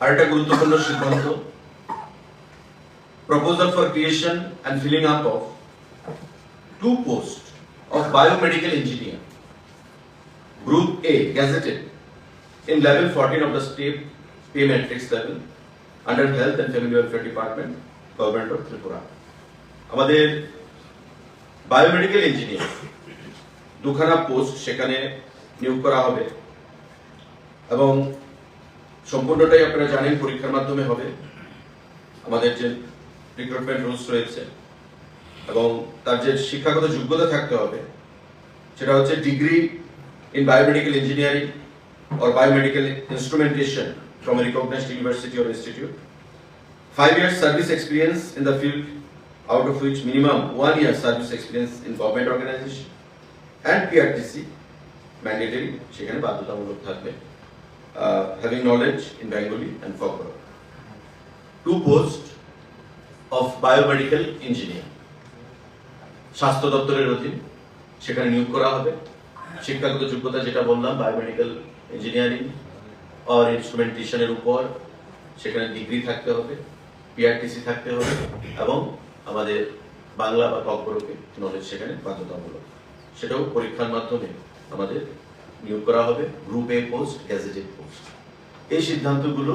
আরেকটা গুরুত্বপূর্ণ সিদ্ধান্ত। Proposal for creation and filling up of two post of biomedical engineer group A gazetted, in level 14 of the state pay matrix level, under health and family welfare department, government of Tripura. আমাদের biomedical engineer দুখানা post সেখানে নিয়োগ করা হবে। এবং সম্পূর্ণটাই আপনারা জানেন, পরীক্ষার মাধ্যমে হবে। আমাদের যে রিক্রুটমেন্ট রুলস রয়েছে এবং তার যে শিক্ষাগত যোগ্যতা থাকতে হবে, সেটা হচ্ছে degree in biomedical engineering or biomedical instrumentation from recognise university or institute five years service experience in the field out of which minimum one year service experience in government organisation and PRTC mandatory সেখানে বাধ্যতামূলক থাকবে। Uh, having knowledge in Bengali and Fogro. Two posts of biomedical engineer. স্বাস্থ্য দপ্তরের অধীন সেখানে নিয়োগ করা হবে শিক্ষাগত যোগ্যতা যেটা বললাম বায়োমেডিক্যাল ইঞ্জিনিয়ারিং আর ইনস্ট্রুমেন্টেশনের উপর সেখানে ডিগ্রি থাকতে হবে পিআরটিসি থাকতে হবে এবং আমাদের বাংলা বা ককবরকে নলেজ সেখানে বাধ্যতামূলক সেটাও পরীক্ষার মাধ্যমে আমাদের নিয়োগ করা হবে group A post gazetted post. এই সিদ্ধান্তগুলো